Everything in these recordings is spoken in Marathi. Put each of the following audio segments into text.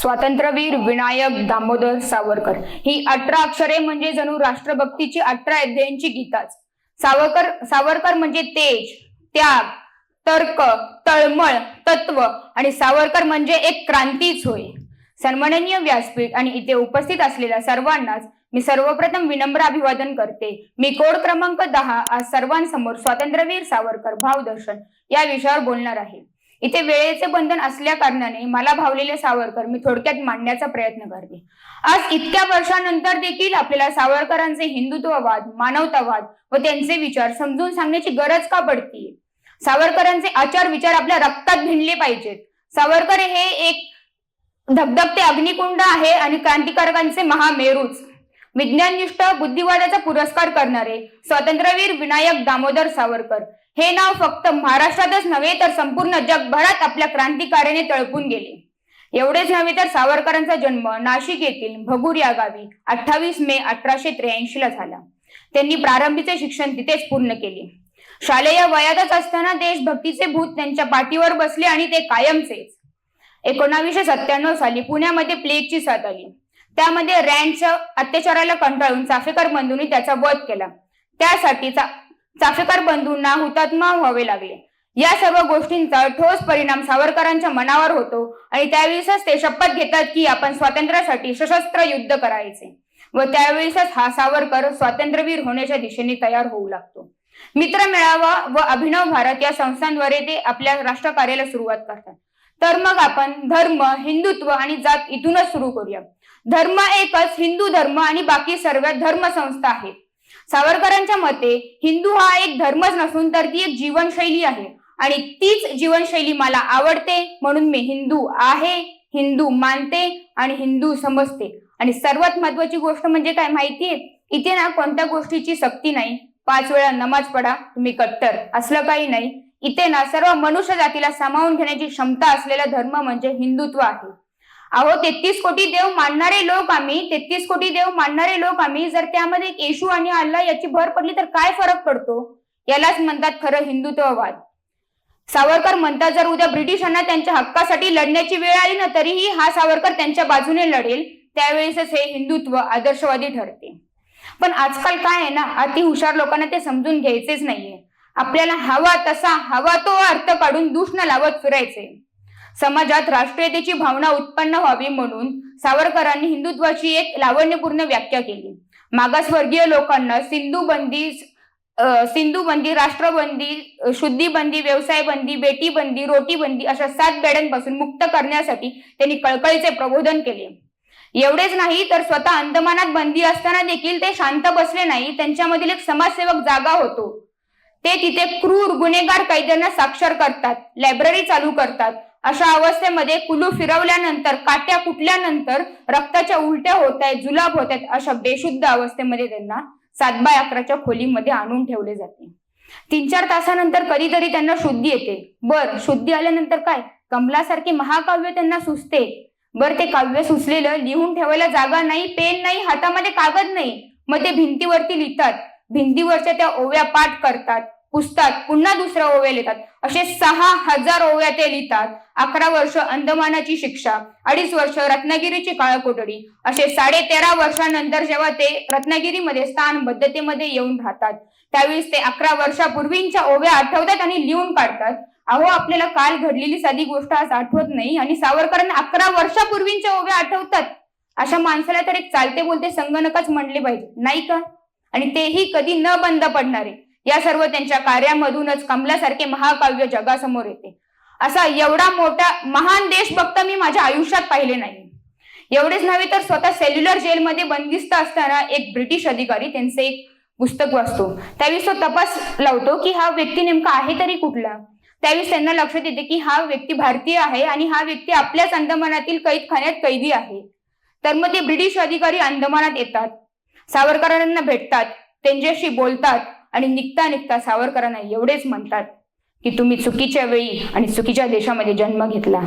स्वातंत्र्यवीर विनायक दामोदर सावरकर. ही अठरा अक्षरे म्हणजे जणू राष्ट्रभक्तीची अठरा अध्यायांची गीताच. सावरकर सावरकर म्हणजे तेज त्याग तर्क तळमळ तत्व आणि सावरकर म्हणजे एक क्रांतीच होय. सन्माननीय व्यासपीठ आणि इथे उपस्थित असलेल्या सर्वांनाच मी सर्वप्रथम विनम्र अभिवादन करते. मी कोड क्रमांक दहा आज सर्वांसमोर स्वातंत्र्यवीर सावरकर भावदर्शन या विषयावर बोलणार आहे. इथे वेळेचे बंधन असल्या कारणाने मला भावलेले सावरकर मी थोडक्यात मांडण्याचा प्रयत्न करते. आज इतक्या वर्षानंतर देखील आपल्याला सावरकरांचे हिंदुत्ववाद मानवतावाद व त्यांचे विचार समजून सांगण्याची गरज का पडतीये? सावरकरांचे आचार विचार आपल्या रक्तात भिनले पाहिजेत. सावरकर हे एक धबधबते अग्निकुंड आहे आणि क्रांतिकारकांचे महामेरूच. विज्ञाननिष्ठ बुद्धिवादाचा पुरस्कार करणारे स्वातंत्र्यवीर विनायक दामोदर सावरकर. हे नाव फक्त महाराष्ट्रातच नव्हे तर संपूर्ण जगभरात आपल्या क्रांतिकार्याने तळपून गेले. एवढेच नव्हे तर सावरकरांचा जन्म नाशिक येथील भगूर या गावी अठ्ठावीस मे अठराशे त्र्याऐंशी ला झाला. त्यांनी प्रारंभीचे शिक्षण तिथेच पूर्ण केले. शालेय वयातच असताना देशभक्तीचे भूत त्यांच्या पाठीवर बसले आणि ते कायमचेच. एकोणावीसशे सत्त्याण्णव साली पुण्यामध्ये प्लेगची साथ आली. त्यामध्ये रँडच्या अत्याचाराला कंटाळून चाफेकर बंधूंनी त्याचा वध केला. त्यासाठी चा- चाफेकर बंधूंना हुतात्मा व्हावे लागले. या सर्व गोष्टींचा ठोस परिणाम सावरकरांच्या मनावर होतो आणि त्यावेळेसच ते शपथ घेतात की आपण स्वातंत्र्यासाठी सशस्त्र युद्ध करायचे. व त्यावेळेसच हा सावरकर स्वातंत्र्यवीर होण्याच्या दिशेने तयार होऊ लागतो. मित्र मेळावा व अभिनव भारत या संस्थांद्वारे ते आपल्या राष्ट्रकार्याला सुरुवात करतात. तर मग आपण धर्म हिंदुत्व आणि जात इथूनच सुरू करूया. धर्म एकच हिंदू धर्म आणि बाकी सर्व धर्म संस्था आहेत. सावरकरांच्या मते हिंदू हा एक धर्मच नसून तर ती एक जीवनशैली आहे. आणि तीच जीवनशैली मला आवडते म्हणून मी हिंदू आहे हिंदू मानते आणि हिंदू समजते. आणि सर्वात महत्वाची गोष्ट म्हणजे काय माहितीये? इथे ना कोणत्या गोष्टीची सक्ती नाही. पाच वेळा नमाज पडा तुम्ही कट्टर. असलं काही नाही. इथे ना सर्व मनुष्य जातीला सामावून घेण्याची क्षमता असलेला धर्म म्हणजे हिंदुत्व आहे. अहो तेहतीस कोटी देव मानणारे लोक आम्ही तेहतीस कोटी देव मानणारे लोक आम्ही जर त्यामध्ये येशू आणि अल्ला याची भर पडली तर काय फरक पडतो? यालाच म्हणतात खरं हिंदुत्ववाद. सावरकर म्हणतात जर उद्या ब्रिटिशांना त्यांच्या हक्कासाठी लढण्याची वेळ आली ना तरीही हा सावरकर त्यांच्या बाजूने लढेल. त्यावेळेसच हे हिंदुत्व आदर्शवादी ठरते. पण आजकाल काय आहे ना अति हुशार लोकांना ते समजून घ्यायचेच नाहीये. आपल्याला हवा तसा हवा तो अर्थ काढून दूषण लावत फिरायचे समाजात राष्ट्रीयतेची भावना उत्पन्न व्हावी म्हणून सावरकरांनी हिंदुत्वाची एक लावण्यपूर्ण व्याख्या केली. मागासवर्गीय लोकांना सिंधू बंदी सिंधू बंदी राष्ट्रबंदी शुद्धी शुद्धीबंदी व्यवसाय बंदी बेटी बंदी रोटी बंदी अशा सात बेड्यांपासून मुक्त करण्यासाठी त्यांनी कळकळीचे प्रबोधन केले. एवढेच नाही तर स्वतः अंदमानात बंदी असताना देखील ते शांत बसले नाही त्यांच्यामधील एक समाजसेवक जागा होतो. ते तिथे क्रूर गुन्हेगार कैद्यांना साक्षर करतात लायब्ररी चालू करतात अशा अवस्थेमध्ये कुलू फिरवल्यानंतर काट्या कुटल्यानंतर रक्ताच्या उलट्या होत आहेत जुलाब होत आहेत अशा बेशुद्ध अवस्थेमध्ये त्यांना सात बाय अकराच्या खोलीमध्ये आणून ठेवले जाते. तीन चार तासानंतर कधीतरी त्यांना शुद्धी येते. बर शुद्धी आल्यानंतर काय? कमलासारखे महाकाव्य त्यांना सुचते. बर ते काव्य सुचलेलं लिहून ठेवायला जागा नाही पेन नाही हातामध्ये कागद नाही. मग ते भिंतीवरती लिहितात. भिंतीवरच्या त्या ओव्या पाठ करतात. पुसतात पुन्हा दुसऱ्या ओव्या लिहितात. असे सहा हजार ओव्या ते लिहितात. अकरा वर्ष अंदमानाची शिक्षा अडीच वर्ष रत्नागिरीची काळकोटडी असे साडे तेरा वर्षानंतर जेव्हा ते रत्नागिरीमध्ये स्थानबद्धतेमध्ये येऊन राहतात त्यावेळेस ते अकरा वर्षापूर्वींच्या ओव्या आठवतात आणि लिहून काढतात. अहो आपल्याला काल घडलेली साधी गोष्ट आज आठवत नाही आणि सावरकरांना अकरा वर्षापूर्वींच्या ओव्या आठवतात. अशा माणसाला तर एक चालते बोलते संगणकच म्हणले पाहिजे नाही का? आणि तेही कधी न बंद पडणारे. या सर्व त्यांच्या कार्यामधूनच कमलासारखे महाकाव्य जगासमोर येते. असा एवढा मोठा महान देशभक्त मी माझ्या आयुष्यात पाहिले नाही. एवढेच नव्हे तर स्वतः सेल्युलर जेलमध्ये बंदिस्त असताना एक ब्रिटिश अधिकारी त्यांचे एक पुस्तक वाचतो. त्यावेळेस तो तपास लावतो की हा व्यक्ती नेमका आहे तरी कुठला? त्यावेळेस त्यांना लक्षात येते की हा व्यक्ती भारतीय आहे आणि हा व्यक्ती आपल्याच अंदमानातील कैदखान्यात कैदी आहे. तर मग ते ब्रिटिश अधिकारी अंदमानात येतात. सावरकरांना भेटतात. त्यांच्याशी बोलतात. आणि निघता निघता सावरकरांना एवढेच म्हणतात की तुम्ही चुकीच्या वेळी आणि चुकीच्या देशामध्ये जन्म घेतला.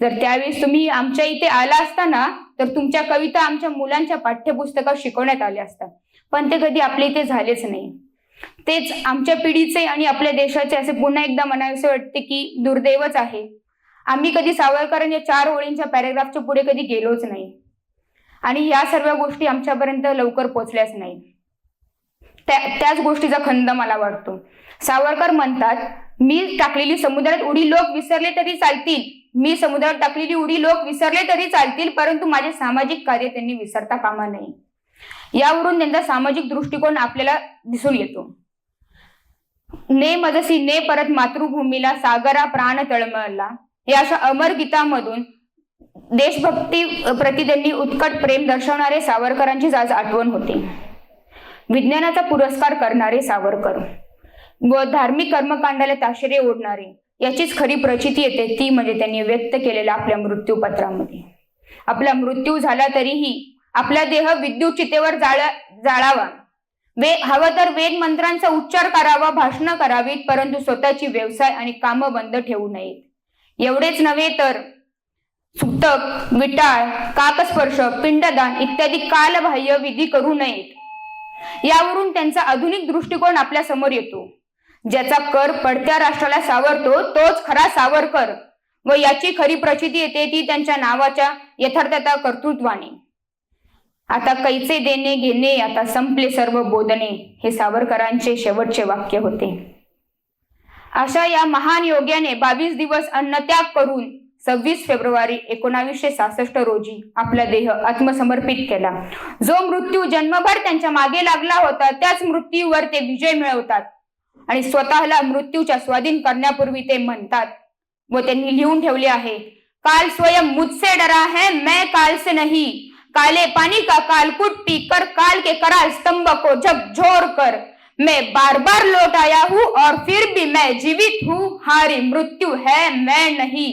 जर त्यावेळेस तुम्ही आमच्या इथे आला असताना तर तुमच्या कविता आमच्या मुलांच्या पाठ्यपुस्तकात शिकवण्यात आल्या असतात. पण ते कधी आपल्या इथे झालेच नाही. तेच आमच्या पिढीचे आणि आपल्या देशाचे असे पुन्हा एकदा म्हणावेसे वाटते की दुर्दैवच आहे. आम्ही कधी सावरकरांच्या चार ओळींच्या पॅरेग्राफच्या पुढे कधी गेलोच नाही. आणि या सर्व गोष्टी आमच्यापर्यंत लवकर पोचल्याच नाही त्या- त्याच गोष्टीचा खंद मला वाटतो. सावरकर म्हणतात मी टाकलेली समुद्रात उडी लोक विसरले तरी चालतील. मी समुद्रात टाकलेली उडी लोक विसरले तरी चालतील परंतु माझे सामाजिक कार्य त्यांनी विसरता कामा नये. यावरून त्यांचा सामाजिक दृष्टिकोन आपल्याला दिसून येतो. ने मजसी ने परत मातृभूमीला सागरा प्राण तळमळला. या अशा अमर गीतामधून देशभक्ती प्रति त्यांनी उत्कट प्रेम दर्शवणारे सावरकरांचीच आज आठवण होते. विज्ञानाचा पुरस्कार करणारे सावरकर. व धार्मिक कर्मकांडाला ताशेरे ओढणारे. याचीच खरी प्रचिती येते ती म्हणजे त्यांनी व्यक्त केलेल्या आपल्या मृत्यूपत्रामध्ये. आपला मृत्यू झाला तरीही आपला देह विद्युत चितेवर जाळा जाळावा. वे हवं तर वेद मंत्रांचा उच्चार करावा भाषणं करावीत परंतु स्वतःची व्यवसाय आणि कामं बंद ठेवू नयेत. एवढेच नव्हे तर सुतक विटाळ काकस्पर्श पिंडदान इत्यादी कालबाह्य विधी करू नयेत. यावरून त्यांचा आधुनिक दृष्टिकोन आपल्यासमोर येतो. ज्याचा कर पडत्या राष्ट्राला सावरतो तोच खरा सावरकर. व याची खरी प्रचिती येते ती त्यांच्या नावाच्या यथार्थता कर्तृत्वाने. आता कैचे देणे घेणे आता संपले सर्व बोधणे हे सावरकरांचे शेवटचे वाक्य होते. अशा या महान योग्याने बावीस दिवस अन्नत्याग करून सव्वीस फेब्रुवारी एकोणावीसशे सहासष्ट रोजी आपला देह आत्मसमर्पित केला. जो मृत्यू जन्मभर त्यांच्या मागे लागला होता त्याच मृत्यूवर ते विजय मिळवतात. आणि स्वतःला मृत्यूच्या स्वाधीन करण्यापूर्वी ते म्हणतात व त्यांनी लिहून ठेवले आहे काल स्वयं मुझसे डरा है मैं काल से नहीं. काले पानी का कालकुट पी कर काल के कराल स्तंभ को झकझोर कर. मैं बार बार लौट आया हूँ और फिर भी मैं जीवित हूँ. हारी मृत्यु है मैं नहीं.